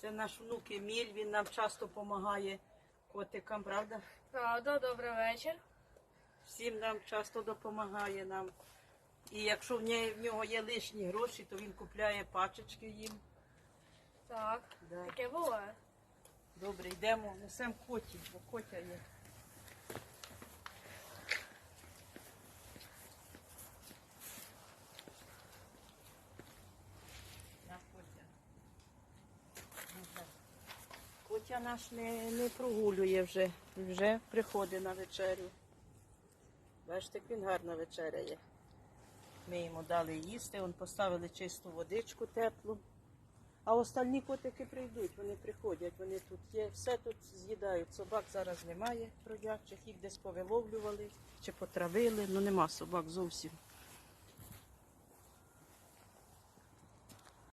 Це наш внук Еміль, він нам часто допомагає котикам, правда? Правда, добрий вечір. Всім нам часто допомагає нам. І якщо в неї- в нього є лишні гроші, то він купляє пачечки їм. Так, Да. таке буває. Добре, йдемо, несемо котів, бо котя є. Котя наш не, не прогулює вже, вже приходить на вечерю. Бачите, він гарно вечеряє. Ми йому дали їсти, он поставили чисту водичку теплу. А остальні котики прийдуть, вони приходять, вони тут є. Все тут з'їдають. Собак зараз немає бродячих, їх десь повиловлювали чи потравили. Ну нема собак зовсім.